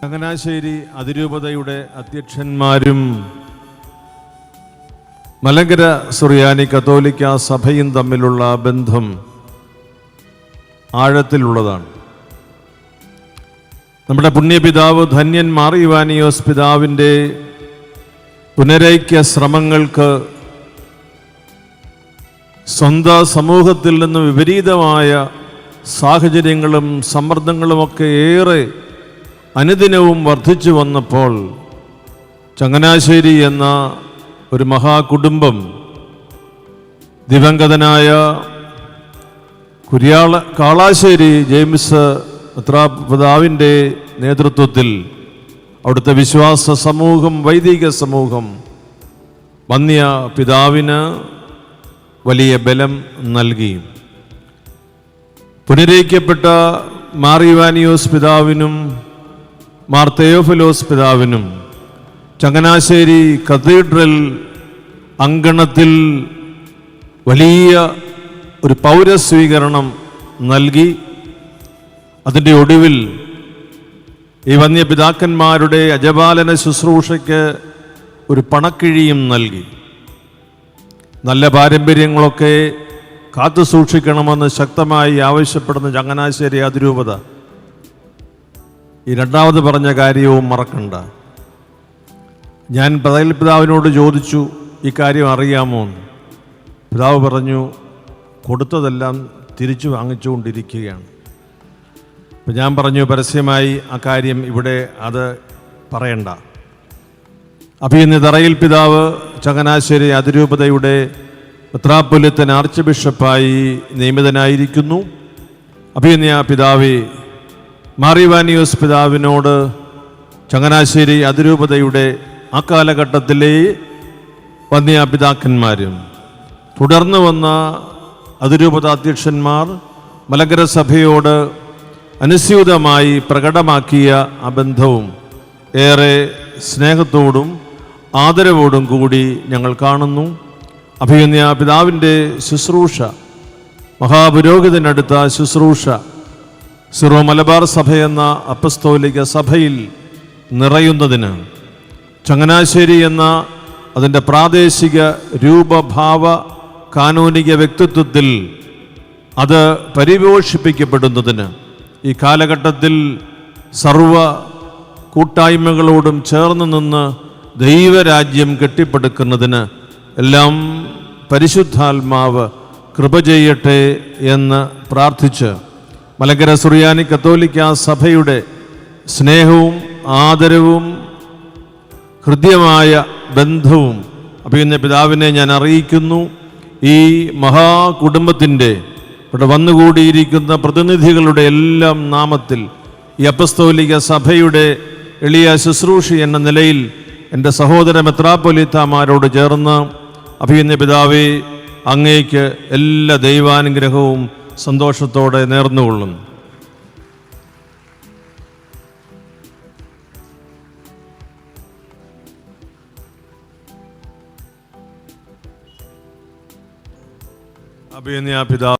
ചങ്ങനാശ്ശേരി അതിരൂപതയുടെ അധ്യക്ഷന്മാരും മലങ്കര സുറിയാനി കത്തോലിക്ക സഭയും തമ്മിലുള്ള ബന്ധം ആഴത്തിലുള്ളതാണ്. നമ്മുടെ പുണ്യപിതാവ് ധന്യൻ മാറിയുവാനിയോസ് പിതാവിന്റെ പുനരൈക്യ ശ്രമങ്ങൾക്ക് സ്വന്തം സമൂഹത്തിൽ നിന്ന് വിപരീതമായ സാഹചര്യങ്ങളും സമ്മർദ്ദങ്ങളുമൊക്കെ ഏറെ അനുദിനവും വർദ്ധിച്ചു വന്നപ്പോൾ ചങ്ങനാശ്ശേരി എന്ന ഒരു മഹാകുടുംബം ദിവംഗതനായ കുര്യാള കാളാശ്ശേരി ജെയിംസ് പത്രാപിതാവിന്റെ നേതൃത്വത്തിൽ അവിടുത്തെ വിശ്വാസ സമൂഹം വൈദിക സമൂഹം വന്യ പിതാവിന് വലിയ ബലം നൽകി. പുനരയിക്കപ്പെട്ട മാറിവാനിയോസ് പിതാവിനും മാർ തെയോഫിലോസ് പിതാവിനും ചങ്ങനാശ്ശേരി കത്തീഡ്രൽ അങ്കണത്തിൽ വലിയ ഒരു പൗരസ്വീകരണം നൽകി. അതിന്റെ ഒടുവിൽ ഈ വന്യ പിതാക്കന്മാരുടെ അജപാലന ശുശ്രൂഷയ്ക്ക് ഒരു പണക്കിഴിയും നൽകി. നല്ല പാരമ്പര്യങ്ങളൊക്കെ കാത്തു സൂക്ഷിക്കണമെന്ന് ശക്തമായി ആവശ്യപ്പെടുന്ന ചങ്ങനാശ്ശേരി അതിരൂപത ഈ രണ്ടാമത് പറഞ്ഞ കാര്യവും മറക്കണ്ട. ഞാൻ പതയിൽ പിതാവിനോട് ചോദിച്ചു ഈ കാര്യം അറിയാമോ? എന്ന്. പിതാവ് പറഞ്ഞു കൊടുത്തതെല്ലാം തിരിച്ചു വാങ്ങിച്ചുകൊണ്ടിരിക്കുകയാണ്. അപ്പം ഞാൻ പറഞ്ഞു പരസ്യമായി ആ കാര്യം ഇവിടെ അത് പറയണ്ട. അപ്പോൾ ഇന്ന് തറയിൽ പിതാവ് ചങ്ങനാശ്ശേരി അതിരൂപതയുടെ മെത്രാപ്പൊലിത്തൻ ആർച്ച് ബിഷപ്പായി നിയമിതനായിരിക്കുന്നു. അപ്പോൾ ഇന്ന് ആ പിതാവെ മാറിവാനിയോസ് പിതാവിനോട് ചങ്ങനാശ്ശേരി അതിരൂപതയുടെ ആ കാലഘട്ടത്തിലെ വന്നിയ പിതാക്കന്മാരും. തുടർന്ന് വന്ന അതിരൂപത അധ്യക്ഷന്മാർ മലങ്കര സഭയോട് അനുസ്യൂതമായി പ്രകടമാക്കിയ ആ ബന്ധവും ഏറെ സ്നേഹത്തോടും ആദരവോടും കൂടി ഞങ്ങൾ കാണുന്നു. അഭിയന്യ പിതാവിന്റെ ശുശ്രൂഷ മഹാപുരോഹിതനടുത്ത ശുശ്രൂഷ സിറോ മലബാർ സഭയെന്ന അപ്പസ്തോലിക സഭയിൽ നിറയുന്നതിന് ചങ്ങനാശ്ശേരി എന്ന അതിന്റെ പ്രാദേശിക രൂപഭാവ കാനൂനിക വ്യക്തിത്വത്തിൽ അത് പരിപോഷിപ്പിക്കപ്പെടുന്നതിന് ഈ കാലഘട്ടത്തിൽ സർവ കൂട്ടായ്മകളോടും ചേർന്ന് നിന്ന് ദൈവരാജ്യം കെട്ടിപ്പടുക്കുന്നതിന് എല്ലാം പരിശുദ്ധാത്മാവ് കൃപ ചെയ്യട്ടെ എന്ന് പ്രാർത്ഥിച്ച് മലങ്കര സുറിയാനി കത്തോലിക്ക സഭയുടെ സ്നേഹവും ആദരവും ഹൃദ്യമായ ബന്ധവും. അഭിയുന്ന പിതാവിനെ ഞാൻ അറിയിക്കുന്നു. ഈ മഹാകുടുംബത്തിന്റെ ഇവിടെ വന്നുകൂടിയിരിക്കുന്ന പ്രതിനിധികളുടെ എല്ലാം നാമത്തിൽ ഈ അപ്പസ്തോലിക സഭയുടെ എളിയ ശുശ്രൂഷ എന്ന നിലയിൽ എന്റെ സഹോദര മെത്രാപ്പൊലിത്താമാരോട് ചേർന്ന് അഭിയുന്ന പിതാവെ അങ്ങേക്ക് എല്ലാ ദൈവാനുഗ്രഹവും സന്തോഷത്തോടെ നേർന്നുകൊള്ളുന്നു. അഭിനയ പിതാവ്